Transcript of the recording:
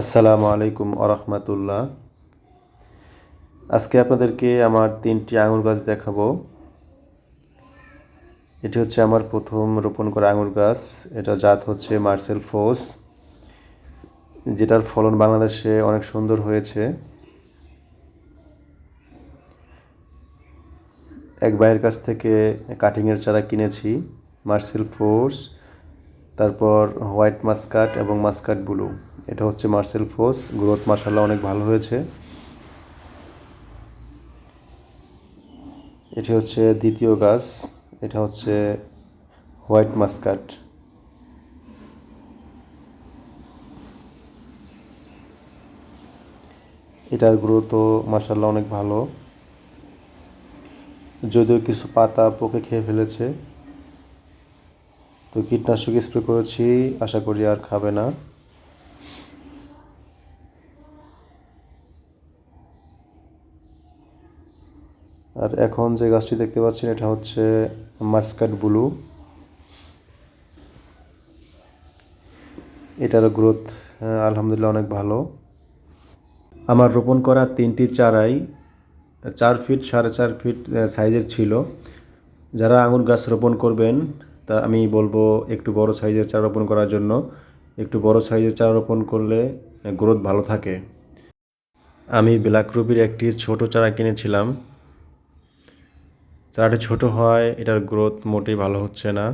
আসসালামু আলাইকুম আরহামতুল্লাহ আজকে আপনাদেরকে আমার তিনটি আঙুর গাছ দেখাবো। এটি হচ্ছে আমার প্রথম রোপণ করা আঙুর গাছ। এটা জাত হচ্ছে মার্সেল ফোস, যেটার ফলন বাংলাদেশে অনেক সুন্দর হয়েছে। এক ভাইয়ের কাছ থেকে কাটিংয়ের চারা কিনেছি, মার্সেল ফোর্স তারপর হোয়াইট মাস্কাট এবং মাস্কাট ব্লু। এটা হচ্ছে মার্সেল ফোর্স গ্রোথ মাসাল্লাহ অনেক ভালো হয়েছে। এটি হচ্ছে দ্বিতীয় গাছ, এটা হচ্ছে হোয়াইট মাস্কাট। এটার গ্রোথও মাসাল্লাহ অনেক ভালো। যদিও কিছু পাতা পোকে খেয়ে ফেলেছে, তো কীটনাশক স্প্রে করেছি, আশা করি আর খাবে না। আর এখন যে গাছটি দেখতে পাচ্ছেন, এটা হচ্ছে মাস্কাট ব্লু। এটার গ্রোথ আলহামদুলিল্লাহ অনেক ভালো। আমার রোপণ করা তিনটি চারাই চার ফিট সাড়ে চার ফিট সাইজের ছিল। যারা আঙুর গাছ রোপণ করবেন, তা আমি বলব একটু বড় সাইজের চারা রোপণ করার জন্য। একটু বড় সাইজের চারা রোপণ করলে গ্রোথ ভালো থাকে। আমি ব্ল্যাক রুবির একটি ছোট চারা কিনেছিলাম। চারাটি ছোট হয় এটার গ্রোথ মোটেই ভালো হচ্ছে না।